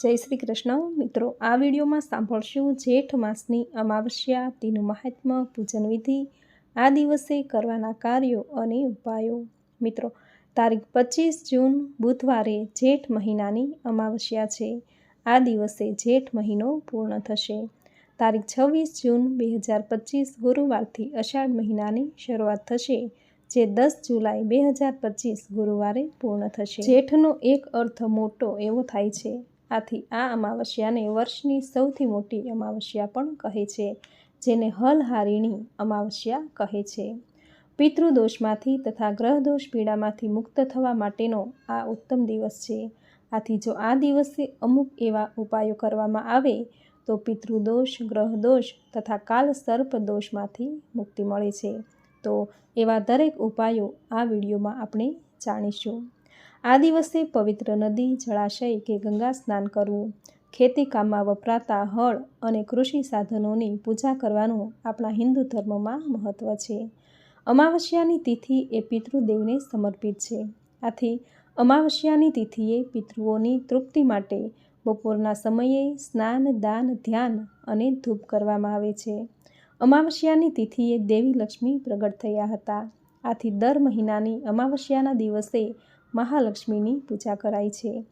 જય શ્રી કૃષ્ણ. મિત્રો, આ વિડીયોમાં સાંભળશું જેઠ માસની અમાવસ્યા, તેનું મહાત્મ્ય, પૂજન વિધિ, આ દિવસે કરવાના કાર્યો અને ઉપાયો. મિત્રો, તારીખ પચીસ જૂન, બુધવારે જેઠ મહિનાની અમાવસ્યા છે. આ દિવસે જેઠ મહિનો પૂર્ણ થશે. તારીખ છવ્વીસ જૂન બે હજાર પચીસ, ગુરુવારથી અષાઢ મહિનાની શરૂઆત થશે, જે દસ જુલાઈ બે હજાર પચીસ ગુરુવારે પૂર્ણ થશે. જેઠનો એક અર્થ મોટો એવો થાય છે. આથી આ અમાવસ્યાને વર્ષની સૌથી મોટી અમાવસ્યા પણ કહે છે, જેને હલહારિણી અમાવસ્યા કહે છે. પિતૃદોષમાંથી તથા ગ્રહદોષ પીડામાંથી મુક્ત થવા માટેનો આ ઉત્તમ દિવસ છે. આથી જો આ દિવસે અમુક એવા ઉપાયો કરવામાં આવે, તો પિતૃદોષ, ગ્રહદોષ તથા કાલ સર્પ દોષમાંથી મુક્તિ મળે છે. તો એવા દરેક ઉપાયો આ વિડીયોમાં આપણે જાણીશું. આ દિવસે પવિત્ર નદી, જળાશય કે ગંગા સ્નાન કરવું, ખેતી કામમાં વપરાતા હળ અને કૃષિ સાધનોની પૂજા કરવાનું આપણા હિન્દુ ધર્મમાં મહત્ત્વ છે. અમાવસ્યાની તિથિ એ પિતૃદેવને સમર્પિત છે. આથી અમાવસ્યાની તિથિએ પિતૃઓની તૃપ્તિ માટે બપોરના સમયે સ્નાન, દાન, ધ્યાન અને ધૂપ કરવામાં આવે છે. અમાવસ્યાની તિથિએ દેવી લક્ષ્મી પ્રગટ થયા હતા. આથી દર મહિનાની અમાવસ્યાના દિવસે મહાલક્ષ્મીની પૂજા કરાય છે.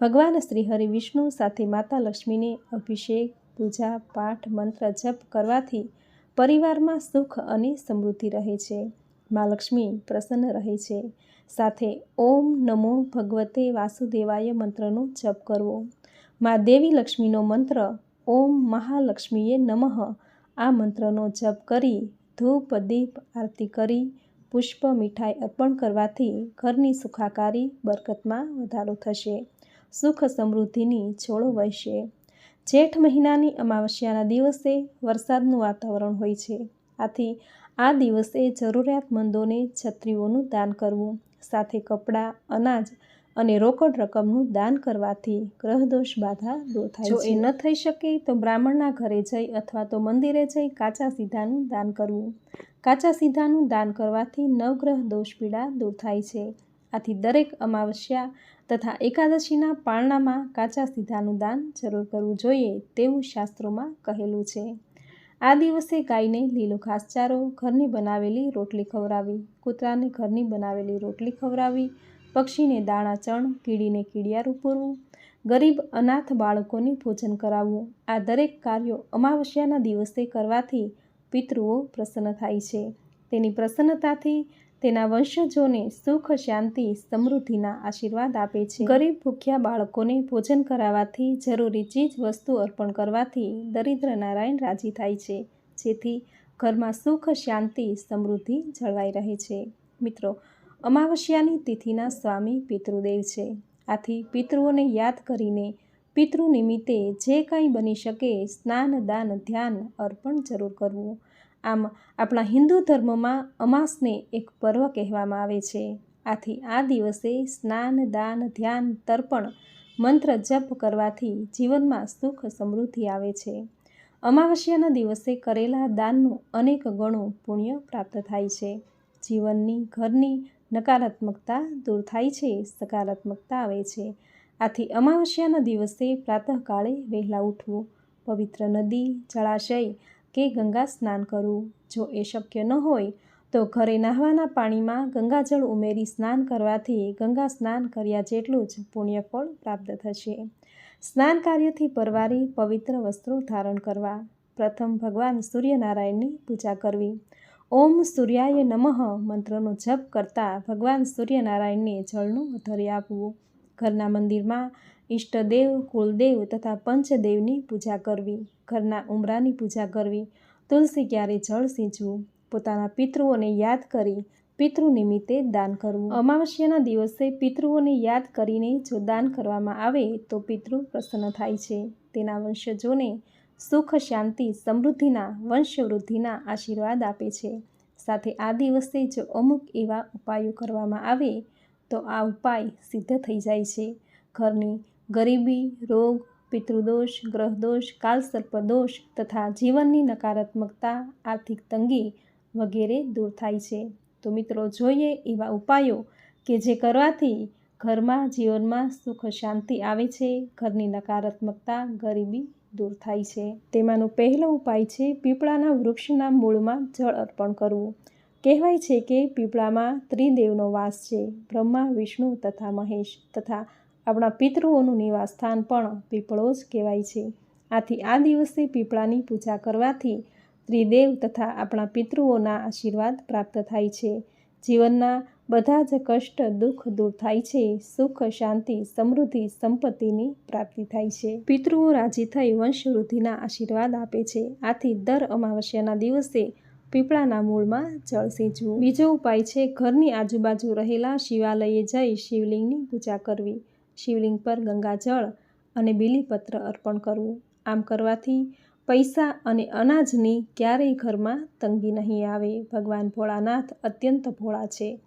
ભગવાન શ્રીહરિ વિષ્ણુ સાથે માતા લક્ષ્મીને અભિષેક, પૂજા, પાઠ, મંત્ર જપ કરવાથી પરિવારમાં સુખ અને સમૃદ્ધિ રહે છે. મા લક્ષ્મી પ્રસન્ન રહે છે. સાથે ઓમ નમો ભગવતે વાસુદેવાય મંત્રનો જપ કરવો. મા દેવી લક્ષ્મીનો મંત્ર, ઓમ મહાલક્ષ્મીએ નમઃ. આ મંત્રનો જપ કરી ધૂપ, દીપ, આરતી કરી પુષ્પ મીઠાઈ અર્પણ કરવાથી ઘરની સુખાકારી બરકતમાં વધારો થશે. સુખ સમૃદ્ધિની છોડો વહેશે. જેઠ મહિનાની અમાવસ્યાના દિવસે વરસાદનું વાતાવરણ હોય છે. આથી આ દિવસે જરૂરિયાતમંદોને છત્રીઓનું દાન કરવું સાથે કપડાં અનાજ અને રોકડ રકમનું દાન કરવાથી ગ્રહદોષ બાધા દૂર થાય જો એ ન થઈ શકે તો બ્રાહ્મણના ઘરે જઈ અથવા તો મંદિરે જઈ કાચા સીધાનું દાન કરવું. કાચા સીધાનું દાન કરવાથી નવગ્રહ દોષ પીડા દૂર થાય છે. આથી દરેક અમાવસ્યા તથા એકાદશીના પારણામાં કાચા સીધાનું દાન જરૂર કરવું જોઈએ તેવું શાસ્ત્રોમાં કહેલું છે. આ દિવસે ગાયને લીલો ઘાસચારો, ઘરની બનાવેલી રોટલી ખવડાવી, કૂતરાને ઘરની બનાવેલી રોટલી ખવડાવી, પક્ષીને દાણા ચણ, કીડીને કીડિયારું પૂરવું ગરીબ અનાથ બાળકોને ભોજન કરાવવું, આ દરેક કાર્યો અમાવસ્યાના દિવસે કરવાથી પિતૃઓ પ્રસન્ન થાય છે. તેની પ્રસન્નતાથી તેના વંશજોને સુખ, શાંતિ, સમૃદ્ધિના આશીર્વાદ આપે છે. ગરીબ, ભૂખ્યા બાળકોને ભોજન કરાવવાથી જરૂરી ચીજ, વસ્તુ અર્પણ કરવાથી દરિદ્ર નારાયણ રાજી થાય છે. જેથી ઘરમાં સુખ, શાંતિ, સમૃદ્ધિ જળવાઈ રહે છે. મિત્રો, અમાવસ્યાની તિથિના સ્વામી પિતૃદેવ છે. આથી પિતૃઓને યાદ કરીને પિતૃ નિમિત્તે જે કંઈ બની શકે સ્નાન, દાન, ધ્યાન, અર્પણ જરૂર કરવું. આમ, આપણા હિન્દુ ધર્મમાં અમાસને એક પર્વ કહેવામાં આવે છે. આથી આ દિવસે સ્નાન, દાન, ધ્યાન, તર્પણ મંત્ર જપ કરવાથી જીવનમાં સુખ સમૃદ્ધિ આવે છે. અમાવસ્યાના દિવસે કરેલા દાનનું અનેક ગણું પુણ્ય પ્રાપ્ત થાય છે. જીવનની ઘરની નકારાત્મકતા દૂર થાય છે, સકારાત્મકતા આવે છે. આથી અમાવસ્યાના દિવસે પ્રાતઃકાળે વહેલા ઉઠવું. પવિત્ર નદી, જળાશય કે ગંગા સ્નાન કરવું જો એ શક્ય ન હોય, તો ઘરે નાહવાના પાણીમાં ગંગાજળ ઉમેરી સ્નાન કરવાથી ગંગા સ્નાન કર્યા જેટલું જ પુણ્યફળ પ્રાપ્ત થશે. સ્નાન કાર્યથી પરવારી પવિત્ર વસ્ત્રો ધારણ કરવા. પ્રથમ ભગવાન સૂર્યનારાયણની પૂજા કરવી. ઓમ સૂર્યાય નમઃ મંત્રનો જપ કરતાં ભગવાન સૂર્યનારાયણને જળનું ધરી આપવું. ઘરના મંદિરમાં ઈષ્ટદેવ કુલદેવ તથા પંચદેવની પૂજા કરવી, ઘરના ઉમરાની પૂજા કરવી, તુલસી ક્યારે જળ સિંચવું, પોતાના પિતૃઓને યાદ કરી પિતૃ નિમિત્તે દાન કરવું. અમાવસ્યાના દિવસે પિતૃઓને યાદ કરીને જો દાન કરવામાં આવે તો પિતૃ પ્રસન્ન થાય છે. તેના વંશજોને સુખ, શાંતિ, સમૃદ્ધિના, વંશવૃદ્ધિના આશીર્વાદ આપે છે. સાથે આ દિવસે જો અમુક એવા ઉપાયો કરવામાં આવે તો આ ઉપાય સિદ્ધ થઈ જાય છે. ઘરની ગરીબી, રોગ, પિતૃદોષ, ગ્રહદોષ કાલસર્પદોષ તથા જીવનની નકારાત્મકતા, આર્થિક તંગી વગેરે દૂર થાય છે. તો મિત્રો, જોઈએ એવા ઉપાયો કે જે કરવાથી ઘરમાં જીવનમાં સુખ શાંતિ આવે છે, ઘરની નકારાત્મકતા, ગરીબી દૂર થાય છે. તેમાંનો પહેલો ઉપાય છે, પીપળાના વૃક્ષના મૂળમાં જળ અર્પણ કરવું. કહેવાય છે કે પીપળામાં ત્રિદેવનો વાસ છે. બ્રહ્મા, વિષ્ણુ તથા મહેશ તથા આપણા પિતૃઓનું નિવાસસ્થાન પણ પીપળો જ કહેવાય છે. આથી આ દિવસે પીપળાની પૂજા કરવાથી ત્રિદેવ તથા આપણા પિતૃઓના આશીર્વાદ પ્રાપ્ત થાય છે. જીવનના બધા જ કષ્ટ, દુઃખ દૂર થાય છે. સુખ, શાંતિ, સમૃદ્ધિ, સંપત્તિની પ્રાપ્તિ થાય છે. પિતૃઓ રાજી થઈ વંશવૃદ્ધિના આશીર્વાદ આપે છે. આથી દર અમાવસ્યાના દિવસે પીપળાના મૂળમાં જળ સિંચવું. બીજો ઉપાય છે, ઘરની આજુબાજુ રહેલા શિવાલયે જઈ શિવલિંગની પૂજા કરવી. શિવલિંગ પર ગંગાજળ અને બીલીપત્ર અર્પણ કરવું. આમ કરવાથી પૈસા અને અનાજની ક્યારેય ઘરમાં તંગી નહીં આવે. ભગવાન ભોળાનાથ અત્યંત ભોળા છે.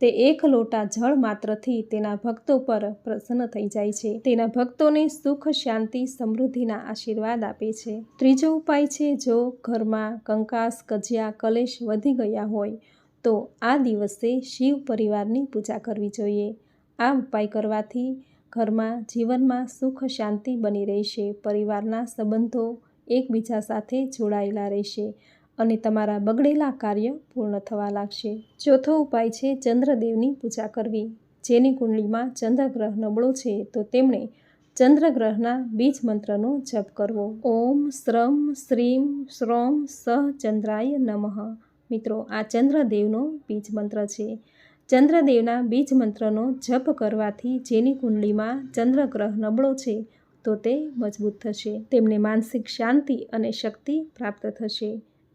તે એક લોટા જળ માત્રથી તેના ભક્તો પર પ્રસન્ન થઈ જાય છે. તેના ભક્તોને સુખ, શાંતિ, સમૃદ્ધિના આશીર્વાદ આપે છે. ત્રીજો ઉપાય છે, જો ઘરમાં કંકાસ, કજિયા, કલેશ વધી ગયા હોય, તો આ દિવસે શિવ પરિવારની પૂજા કરવી જોઈએ. આ ઉપાય કરવાથી ઘરમાં જીવનમાં સુખ, શાંતિ બની રહેશે. પરિવારના સંબંધો એકબીજા સાથે જોડાયેલા રહેશે. અને તમારા બગડેલા કાર્ય પૂર્ણ થવા લાગશે. ચોથો ઉપાય છે ચંદ્રદેવની પૂજા કરવી. જેની કુંડળીમાં ચંદ્રગ્રહ નબળો છે, તો તેમણે ચંદ્રગ્રહના બીજ મંત્રનો જપ કરવો. ઓમ શ્રમ શ્રીમ શ્રોમ સહ ચંદ્રાય નમઃ. મિત્રો, આ ચંદ્રદેવનો બીજ મંત્ર છે. ચંદ્રદેવના બીજ મંત્રનો જપ કરવાથી જેની કુંડલીમાં ચંદ્રગ્રહ નબળો છે, તો તે મજબૂત થશે. તેમને માનસિક શાંતિ અને શક્તિ પ્રાપ્ત થશે.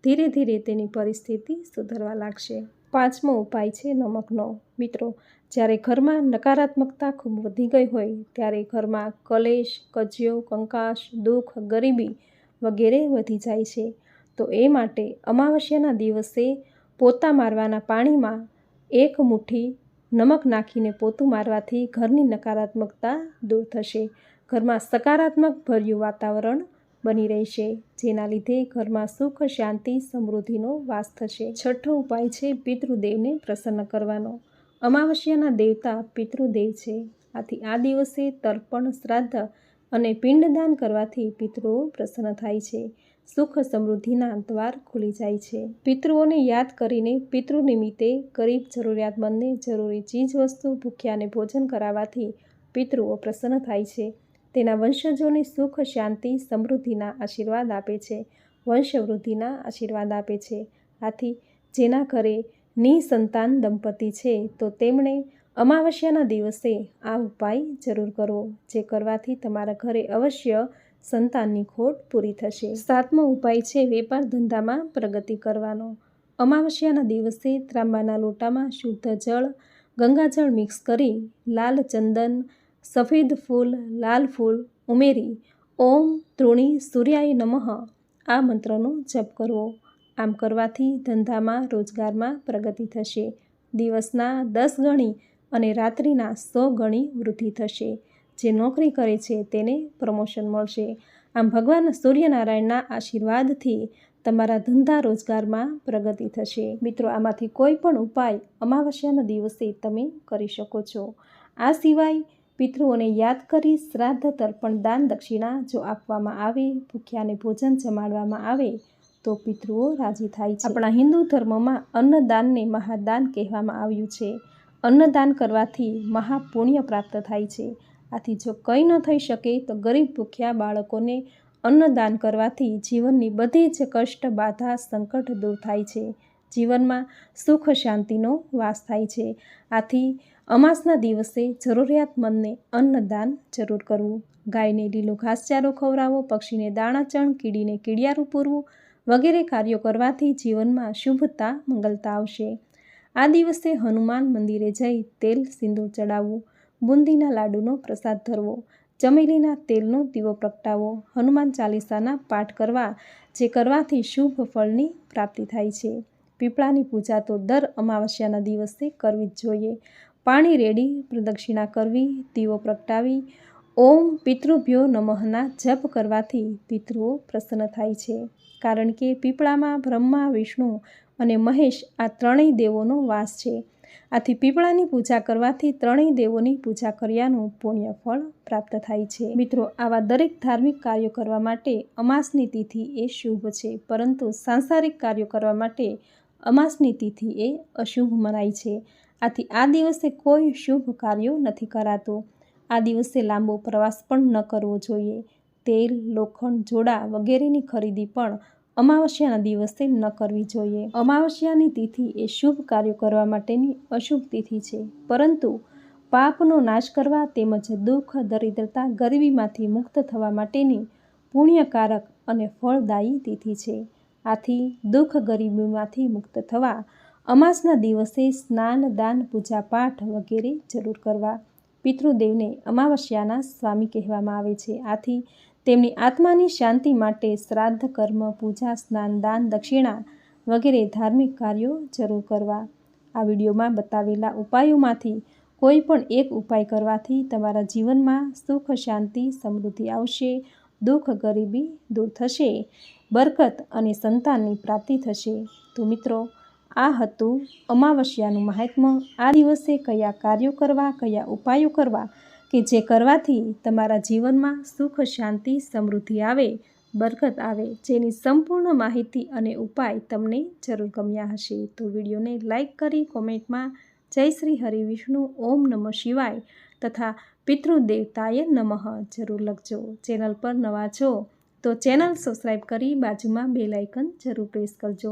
ધીરે ધીરે તેની પરિસ્થિતિ સુધરવા લાગશે. પાંચમો ઉપાય છે નમકનો. મિત્રો, જ્યારે ઘરમાં નકારાત્મકતા ખૂબ વધી ગઈ હોય, ત્યારે ઘરમાં કલેશ, કજિયો કંકાશ દુઃખ, ગરીબી વગેરે વધી જાય છે. તો એ માટે અમાવસ્યાના દિવસે પોતા મારવાના પાણીમાં એક મુઠ્ઠી નમક નાખીને પોતું મારવાથી ઘરની નકારાત્મકતા દૂર થશે. ઘરમાં સકારાત્મક ભર્યું વાતાવરણ બની રહેશે, જેના લીધે ઘરમાં સુખ, શાંતિ, સમૃદ્ધિનો વાસ થશે. છઠ્ઠો ઉપાય છે પિતૃદેવને પ્રસન્ન કરવાનો. અમાવસ્યાના દેવતા પિતૃદેવ છે. આથી આ દિવસે તર્પણ, શ્રાદ્ધ અને પિંડદાન કરવાથી પિતૃઓ પ્રસન્ન થાય છે. સુખ, સમૃદ્ધિના દ્વાર ખુલી જાય છે. પિતૃઓને યાદ કરીને પિતૃ નિમિત્તે ગરીબ જરૂરિયાતમંદને જરૂરી ચીજ વસ્તુ ભૂખ્યાને ભોજન કરાવવાથી પિતૃઓ પ્રસન્ન થાય છે. તેના વંશજોને સુખ, શાંતિ, સમૃદ્ધિના આશીર્વાદ આપે છે. વંશવૃદ્ધિના આશીર્વાદ આપે છે. આથી જેના ઘરે નિસંતાન દંપતી છે, તો તેમણે અમાવસ્યાના દિવસે આ ઉપાય જરૂર કરવો, જે કરવાથી તમારા ઘરે અવશ્ય સંતાનની ખોટ પૂરી થશે. સાતમો ઉપાય છે વેપાર ધંધામાં પ્રગતિ કરવાનો. અમાવસ્યાના દિવસે ત્રાંબાના લોટામાં શુદ્ધ જળ, ગંગાજળ મિક્સ કરી લાલ ચંદન સફેદ ફૂલ, લાલ ફૂલ, ઉમેરી, ઓમ તૃણી સૂર્યાય નમઃ, આ મંત્રનો જપ કરવો. આમ કરવાથી ધંધામાં, રોજગારમાં પ્રગતિ થશે. દિવસના દસ ગણી અને રાત્રિના સો ગણી વૃદ્ધિ થશે. જે નોકરી કરે છે તેને પ્રમોશન મળશે. આમ ભગવાન સૂર્યનારાયણના આશીર્વાદથી તમારા ધંધા રોજગારમાં પ્રગતિ થશે. મિત્રો, આમાંથી કોઈ પણ ઉપાય અમાવસ્યાના દિવસે તમે કરી શકો છો. આ સિવાય પિતૃઓને યાદ કરી શ્રાદ્ધ તર્પણ દાન દક્ષિણા જો આપવામાં આવે, ભૂખ્યાને ભોજન જમાડવામાં આવે, તો પિતૃઓ રાજી થાય છે. આપણા હિન્દુ ધર્મમાં અન્નદાનને મહાદાન કહેવામાં આવ્યું છે. અન્નદાન કરવાથી મહાપુણ્ય પ્રાપ્ત થાય છે. આથી જો કંઈ ન થઈ શકે, તો ગરીબ ભૂખ્યા બાળકોને અન્નદાન કરવાથી જીવનની બધી જ કષ્ટ, બાધા, સંકટ દૂર થાય છે. જીવનમાં સુખ શાંતિનો વાસ થાય છે. આથી અમાસના દિવસે જરૂરિયાતમંદને અન્નદાન જરૂર કરવું. ગાયને લીલો ઘાસચારો ખવડાવો, પક્ષીને દાણાચણ કીડીને કીડિયારું પૂરવું વગેરે કાર્યો કરવાથી જીવનમાં શુભતા મંગલતા આવશે. આ દિવસે હનુમાન મંદિરે જઈ તેલ સિંદૂર ચડાવવું, બુંદીના લાડુનો પ્રસાદ ધરવો, ચમેલીના તેલનો દીવો પ્રગટાવો હનુમાન ચાલીસાના પાઠ કરવા જે કરવાથી શુભ ફળની પ્રાપ્તિ થાય છે. પીપળાની પૂજા તો દર અમાવસ્યાના દિવસે કરવી જ જોઈએ. પાણી રેડી, પ્રદક્ષિણા કરવી, દીવો પ્રગટાવી, ઓમ પિતૃભ્યો નમઃના જપ કરવાથી પિતૃઓ પ્રસન્ન થાય છે. કારણ કે પીપળામાં બ્રહ્મા, વિષ્ણુ અને મહેશ આ ત્રણેય દેવોનો વાસ છે. આથી પીપળાની પૂજા કરવાથી ત્રણેય દેવોની પૂજા કર્યાનું પુણ્ય ફળ પ્રાપ્ત થાય છે. મિત્રો, આવા દરેક ધાર્મિક કાર્યો કરવા માટે અમાસની તિથિ એ શુભ છે, પરંતુ સાંસારિક કાર્યો કરવા માટે અમાસની તિથિ એ અશુભ મનાય છે. આથી આ દિવસે કોઈ શુભ કાર્યો નથી કરાતું. આ દિવસે લાંબો પ્રવાસ પણ ન કરવો જોઈએ. તેલ, લોખંડ, જોડા વગેરેની ખરીદી પણ અમાવસ્યાના દિવસે ન કરવી જોઈએ. અમાવસ્યાની તિથિ એ શુભ કાર્યો કરવા માટેની અશુભ તિથિ છે. પરંતુ પાપનો નાશ કરવા તેમજ દુઃખ, દરિદ્રતા, ગરીબીમાંથી મુક્ત થવા માટેની પુણ્યકારક અને ફળદાયી તિથિ છે. આથી દુઃખ ગરીબીમાંથી મુક્ત થવા અમાસના દિવસે સ્નાન, દાન, પૂજા, પાઠ વગેરે જરૂર કરવા પિતૃદેવને અમાવસ્યાના સ્વામી કહેવામાં આવે છે. આથી તેમની આત્માની શાંતિ માટે શ્રાદ્ધ, કર્મ, પૂજા, સ્નાન, દાન, દક્ષિણા વગેરે ધાર્મિક કાર્યો જરૂર કરવા આ વિડીયોમાં બતાવેલા ઉપાયોમાંથી કોઈ પણ એક ઉપાય કરવાથી તમારા જીવનમાં સુખ, શાંતિ, સમૃદ્ધિ આવશે, દુઃખ, ગરીબી દૂર થશે, બરકત અને સંતાનની પ્રાપ્તિ થશે. તો મિત્રો આ હતું અમાવસ્યાનું મહાત્મ્ય આ દિવસે કયા કાર્યો કરવા, કયા ઉપાયો કરવા કે જે કરવાથી તમારા જીવનમાં સુખ, શાંતિ, સમૃદ્ધિ આવે, બરકત આવે જેની સંપૂર્ણ માહિતી અને ઉપાય તમને જરૂર ગમ્યા હશે. તો વિડીયોને લાઇક કરી કોમેન્ટમાં જય શ્રી હરિ વિષ્ણુ, ઓમ નમઃ શિવાય તથા પિતૃદેવતાય નમઃ જરૂર લખજો. ચેનલ પર નવા છો તો ચેનલ સબસ્ક્રાઈબ કરી બાજુમાં બે લાઇકન જરૂર પ્રેસ કરજો.